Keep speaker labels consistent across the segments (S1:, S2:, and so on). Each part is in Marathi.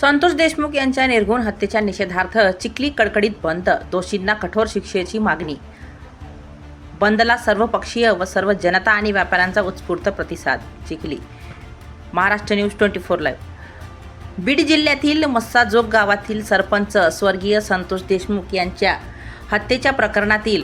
S1: संतोष देशमुख यांच्या निर्गुण हत्येच्या निषेधार्थ चिखली कडकडीत बंद दोषींना कठोर शिक्षेची मागणी. बंदला सर्वपक्षीय व सर्व जनता आणि व्यापाऱ्यांचा उत्स्फूर्त प्रतिसाद Chikhli. Maharashtra news twenty four live. Beed जिल्ह्यातील मस्साजोग गावातील सरपंच स्वर्गीय संतोष देशमुख यांच्या हत्येच्या प्रकरणातील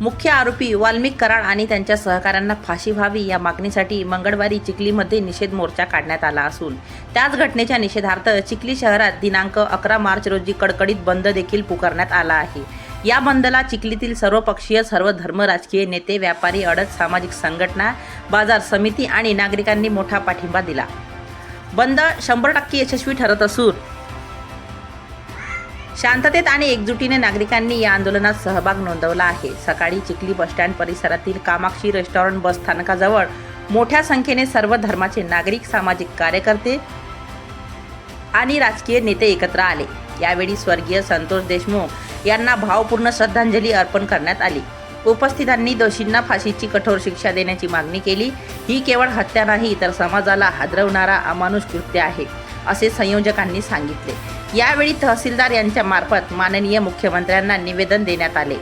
S1: मुख्य आरोपी वाल्मिक कराड आणि त्यांच्या सहकाऱ्यांना फाशी व्हावी या मागणीसाठी मंगळवारी चिखलीमध्ये निषेध मोर्चा काढण्यात आला असून त्याच घटनेच्या निषेधार्थ चिखली शहरात दिनांक अकरा मार्च रोजी कडकडीत बंद देखील पुकारण्यात आला आहे. या बंदला चिखलीतील सर्वपक्षीय सर्व धर्म राजकीय नेते व्यापारी अडत सामाजिक संघटना बाजार समिती आणि नागरिकांनी मोठा पाठिंबा दिला. बंद शंभर टक्के यशस्वी ठरत असून शांततेत आणि एकजुटीने नागरिकांनी या आंदोलनात सहभाग नोंदवला आहे. सकाळी चिखली बसस्टँड परिसरातील कामाक्षी रेस्टॉरंट बस स्थानकाजवळ मोठ्या संख्येने सर्व धर्माचे नागरिक सामाजिक कार्यकर्ते आणि राजकीय नेते एकत्र आले. यावेळी स्वर्गीय संतोष देशमुख यांना भावपूर्ण श्रद्धांजली अर्पण करण्यात आली. उपस्थितांनी दोषींना फाशीची कठोर शिक्षा देण्याची मागणी केली. ही केवळ हत्या नाही तर समाजाला हादरवणारा अमानुष कृत्य आहे असे संयोजकांनी सांगितले. यावेळी तहसीलदार यांच्या मार्फत माननीय मुख्यमंत्र्यांना निवेदन देण्यात आले.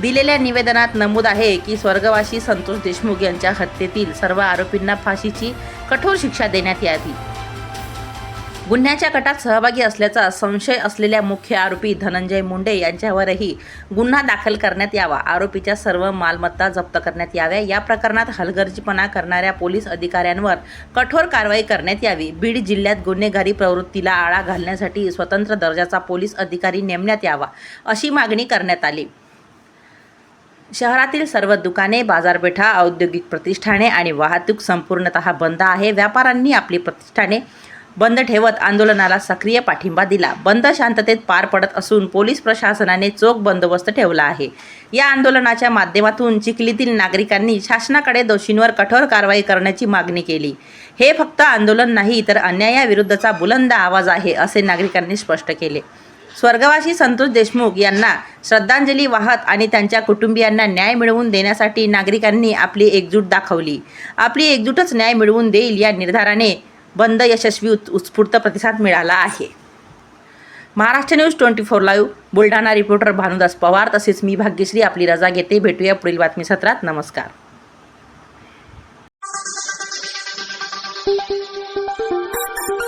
S1: दिलेल्या निवेदनात नमूद आहे की स्वर्गवासी संतोष देशमुख यांच्या हत्येतील सर्व आरोपींना फाशीची कठोर शिक्षा देण्यात यावी. गुन्ह्याच्या कटात सहभागी असल्याचा संशय असलेल्या मुख्य आरोपी धनंजय मुंडे यांच्यावरही गुन्हा दाखल करण्यात यावा आरोपीच्या सर्व मालमत्ता जप्त करण्यात याव्या या प्रकरणात हलगर्जीपणा करणाऱ्या पोलीस अधिकाऱ्यांवर कठोर कारवाई करण्यात यावी बीड जिल्ह्यात गुन्हेगारी प्रवृत्तीला आळा घालण्यासाठी स्वतंत्र दर्जाचा पोलीस अधिकारी नेमण्यात यावा अशी मागणी करण्यात आली. शहरातील सर्व दुकाने बाजारपेठा औद्योगिक प्रतिष्ठाने आणि वाहतूक संपूर्णतः बंद आहे. व्यापाऱ्यांनी आपली प्रतिष्ठाने बंद ठेवत आंदोलनाला सक्रिय पाठिंबा दिला. बंद शांततेत पार पडत असून पोलीस प्रशासनाने चोख बंदोबस्त ठेवला आहे. या आंदोलनाच्या माध्यमातून चिखलीतील नागरिकांनी शासनाकडे दोषींवर कठोर कारवाई करण्याची मागणी केली. हे फक्त आंदोलन नाही तर अन्यायाविरुद्धचा बुलंद आवाज आहे असे नागरिकांनी स्पष्ट केले. स्वर्गवासी संतोष देशमुख यांना श्रद्धांजली वाहत आणि त्यांच्या कुटुंबियांना न्याय मिळवून देण्यासाठी नागरिकांनी आपली एकजूट दाखवली. आपली एकजूटच न्याय मिळवून देईल या निर्धाराने बंद यशस्वी उत्स्फूर्त प्रतिसाद मिळाला आहे. Maharashtra news twenty four live Buldhana reporter Bhanudas Pawar तसेच मी भाग्यश्री आपली रजा घेते. भेटूया पुढील बातमी सत्रात नमस्कार.